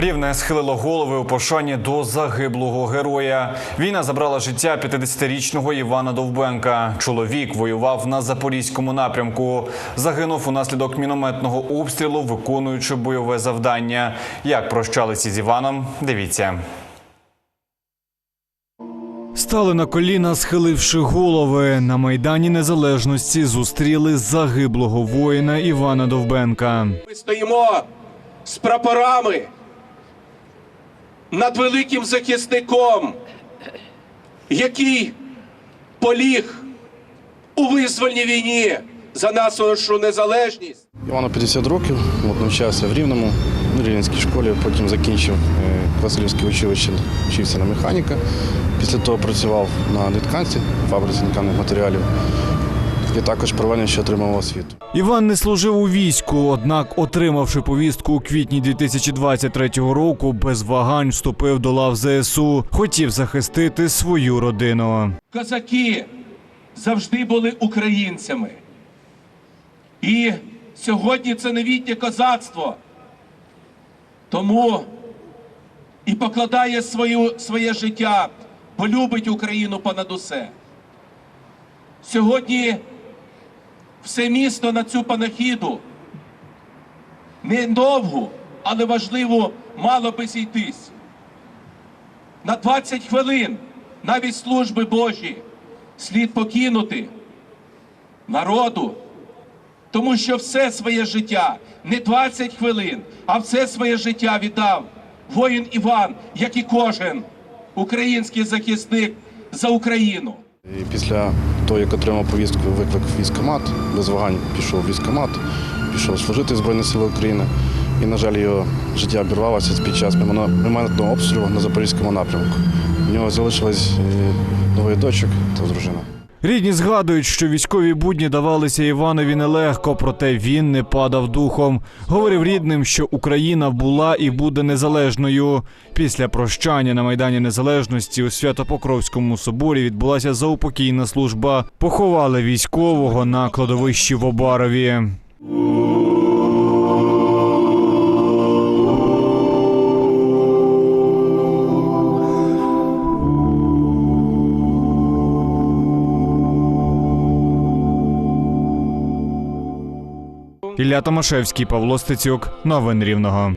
Рівне схилило голови у пошані до загиблого героя. Війна забрала життя 50-річного Івана Довбенка. Чоловік воював на запорізькому напрямку. Загинув унаслідок мінометного обстрілу, виконуючи бойове завдання. Як прощалися з Іваном? Дивіться. Стали на коліна, схиливши голови. На майдані незалежності зустріли загиблого воїна Івана Довбенка. Ми стоїмо з прапорами над великим захисником, який поліг у визвольній війні за нашу незалежність. Івану 50 років, навчався в Рівному, в Рівненській школі, потім закінчив е, Васильівське училище, вчився на механіка. Після того працював на нитканці, фабриці тканих матеріалів. І також паралельно ще отримав освіту. Іван не служив у війську, однак, отримавши повістку у квітні 2023 року, без вагань вступив до лав ЗСУ. Хотів захистити свою родину. Козаки завжди були українцями. І сьогодні це новітнє козацтво. Тому і покладає свою, своє життя, бо любить Україну понад усе. Сьогодні все місто на цю панахіду не довгу, але важливу мало би зійтись. На 20 хвилин навіть служби Божі слід покинути народу, тому що все своє життя, не 20 хвилин, а все своє життя віддав воїн Іван, як і кожен український захисник за Україну. І після того, як отримав повістку, виклик військомат, без вагань пішов в військкомат, пішов служити Збройні Сили України. І, на жаль, його життя обірвалося під час моментного обстрілу на Запорізькому напрямку. У нього залишилось е, двоє дочок та дружина. Рідні згадують, що військові будні давалися Іванові нелегко, проте він не падав духом. Говорив рідним, що Україна була і буде незалежною. Після прощання на майдані незалежності у Свято-Покровському соборі відбулася заупокійна служба. Поховали військового на кладовищі в Обарові. Ілля Томашевський, Павло Стецюк. Новин Рівного.